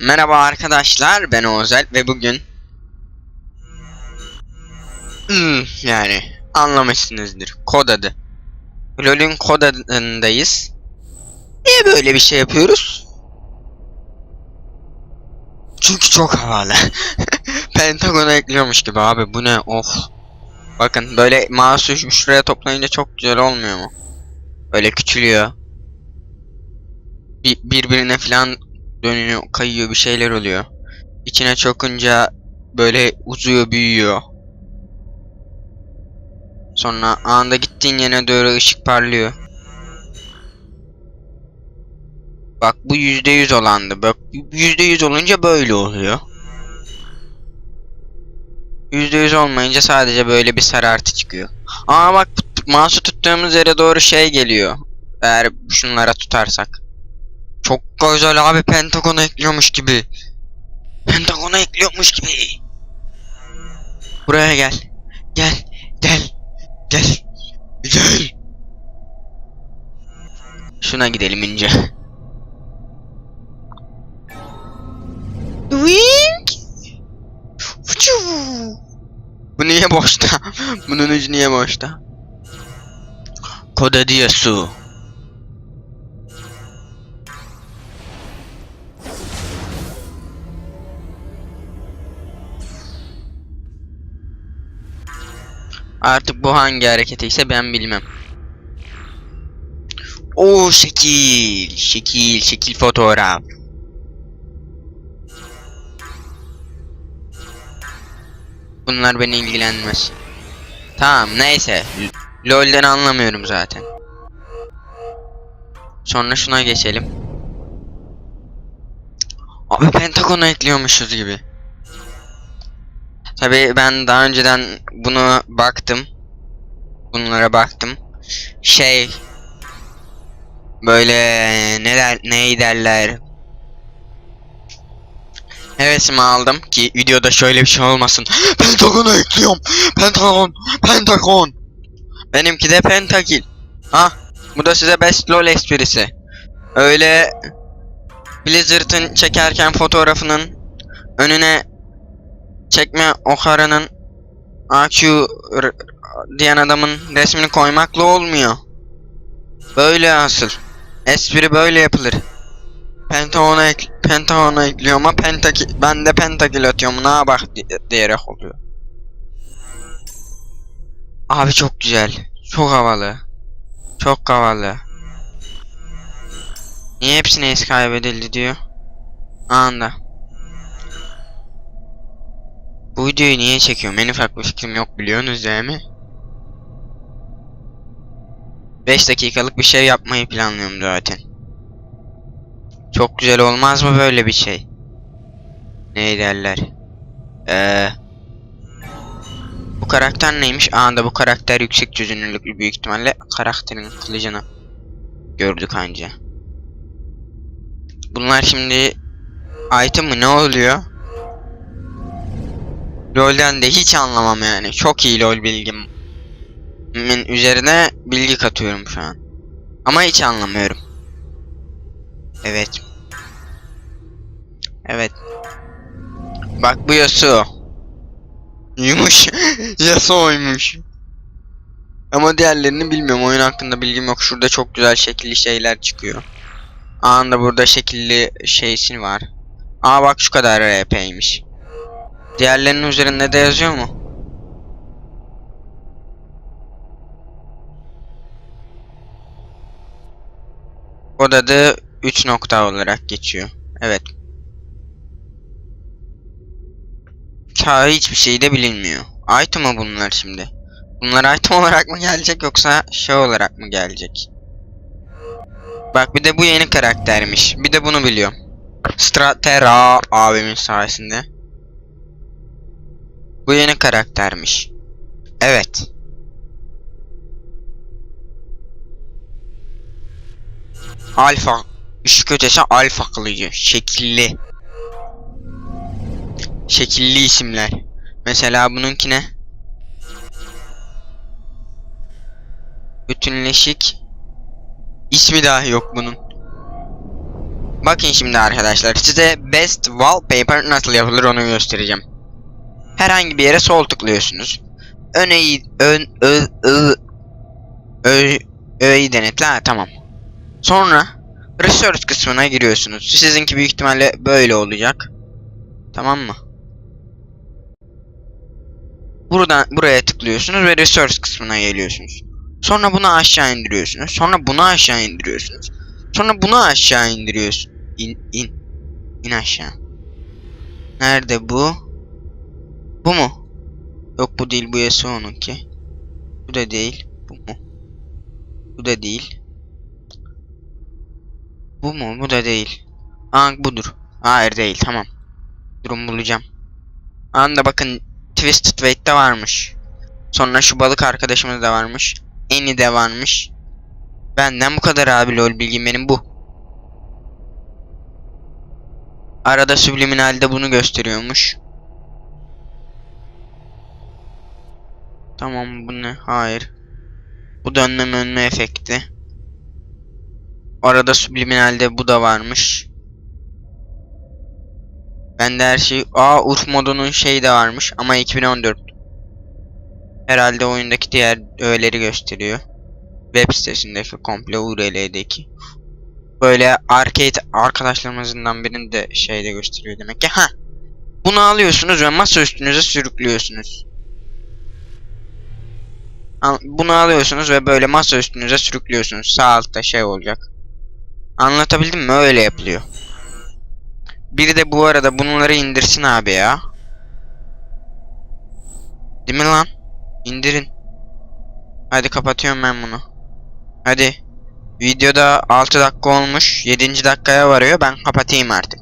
Merhaba arkadaşlar ben Ozel ve bugün Hmm, yani anlamışsınızdır kod adı. LoL'ün kod adındayız. Niye böyle bir şey yapıyoruz? Çünkü çok havalı. Pentagon'a ekliyormuş gibi abi bu ne? Of. Bakın böyle mouse'u şu- şuraya toplayınca çok güzel olmuyor mu? Böyle küçülüyor. Bir, birbirine falan dönüyor, kayıyor bir şeyler oluyor. İçine çokunca böyle uzuyor, büyüyor. Sonra anda gittiğin yere doğru ışık parlıyor. Bak bu yüzde yüz olandı. Bak yüzde yüz olunca böyle oluyor. Yüzde yüz olmayınca sadece böyle bir sarartı çıkıyor. Aa bak mouse'u tuttuğumuz yere doğru şey geliyor. Eğer şunlara tutarsak. Çok güzel abi Pentagon'a ekliyormuş gibi. Pentagon'a ekliyormuş gibi. Buraya gel. Gel. Gel. Gel. Gel. Şuna gidelim ince. Wink. Fıçı. Bu niye boşta? Bunun ucu niye boşta? Koda su. Artık bu hangi hareketi ise ben bilmem. O şekil, şekil, şekil fotoğraf. Bunlar beni ilgilenmez. Tamam neyse. LoL'den anlamıyorum zaten. Sonra şuna geçelim. Abi Pentagon'a ekliyormuşuz gibi. Tabii ben daha önceden bunu baktım. Bunlara baktım. Şey böyle ne der ne derler Hevesimi aldım ki videoda şöyle bir şey olmasın. Pentagon'a ekliyorum. Pentagon. Pentagon. Benimki de pentakil. Ha, bu da size best lol esprisi. Öyle Blizzard'ın çekerken fotoğrafının önüne çekme Ohara'nın AQ diyen adamın resmini koymakla olmuyor. Böyle asıl. Espri böyle yapılır. Pentagon'a ek Pentagon'a ekliyor ama pentakil ben de pentakil atıyorum ne bak di- diyerek oluyor. Abi çok güzel. Çok havalı. Çok havalı. Niye hepsine es kaybedildi diyor. Anda. Bu videoyu niye çekiyorum? En ufak bir fikrim yok biliyorsunuz değil mi? 5 dakikalık bir şey yapmayı planlıyorum zaten. Çok güzel olmaz mı böyle bir şey? Ne derler? Ee, bu karakter neymiş? Anda bu karakter yüksek çözünürlüklü büyük ihtimalle karakterin kılıcını gördük anca. Bunlar şimdi item mı ne oluyor? LoL'den de hiç anlamam yani. Çok iyi LoL bilgim. Min üzerine bilgi katıyorum şu an. Ama hiç anlamıyorum. Evet. Evet. Bak bu Yasuo. Yumuş. Yasuo'ymuş. Ama diğerlerini bilmiyorum. Oyun hakkında bilgim yok. Şurada çok güzel şekilli şeyler çıkıyor. Anında burada şekilli şeysin var. Aa bak şu kadar RP'ymiş. Diğerlerinin üzerinde de yazıyor mu? Kod adı 3 nokta olarak geçiyor. Evet. Ta hiçbir şey de bilinmiyor. Item mı bunlar şimdi? Bunlar item olarak mı gelecek yoksa şey olarak mı gelecek? Bak bir de bu yeni karaktermiş. Bir de bunu biliyorum. Stratera abimin sayesinde. Bu yeni karaktermiş. Evet. Alfa. Işık ötesi alfa kılıcı. Şekilli. Şekilli isimler. Mesela bununki ne? Bütünleşik. İsmi dahi yok bunun. Bakın şimdi arkadaşlar size best wallpaper nasıl yapılır onu göstereceğim. Herhangi bir yere sol tıklıyorsunuz. Öneyi ön ö ö ö denetle ha, tamam. Sonra research kısmına giriyorsunuz. Sizinki büyük ihtimalle böyle olacak. Tamam mı? Buradan buraya tıklıyorsunuz ve research kısmına geliyorsunuz. Sonra bunu aşağı indiriyorsunuz. Sonra bunu aşağı indiriyorsunuz. Sonra bunu aşağı indiriyorsun. İn in. İn aşağı. Nerede bu? Bu mu? Yok bu değil bu Yasuo'nunki. Bu da değil. Bu mu? Bu da değil. Bu mu? Bu da değil. Aa budur. Hayır değil tamam. Durum bulacağım. Anda bakın Twisted Fate'de varmış. Sonra şu balık arkadaşımız da varmış. Eni de varmış. Benden bu kadar abi lol bilgim benim bu. Arada subliminalde bunu gösteriyormuş. Tamam bu ne? Hayır. Bu dönme önme efekti. Arada subliminalde bu da varmış. Bende her şey... Aa Urf modunun şeyi de varmış ama 2014. Herhalde oyundaki diğer öğeleri gösteriyor. Web sitesindeki komple URL'deki. Böyle arcade arkadaşlarımızdan birini de şeyde gösteriyor demek ki. Ha. Bunu alıyorsunuz ve masa üstünüze sürüklüyorsunuz. Bunu alıyorsunuz ve böyle masa üstünüze sürüklüyorsunuz. Sağ altta şey olacak. Anlatabildim mi? Öyle yapılıyor. Biri de bu arada bunları indirsin abi ya. Değil mi lan? İndirin. Hadi kapatıyorum ben bunu. Hadi. Videoda 6 dakika olmuş. 7. dakikaya varıyor. Ben kapatayım artık.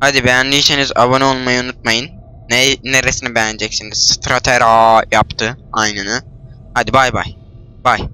Hadi beğendiyseniz abone olmayı unutmayın. Ne neresini beğeneceksiniz? Stratera yaptı aynını. Hadi bay bay. Bay.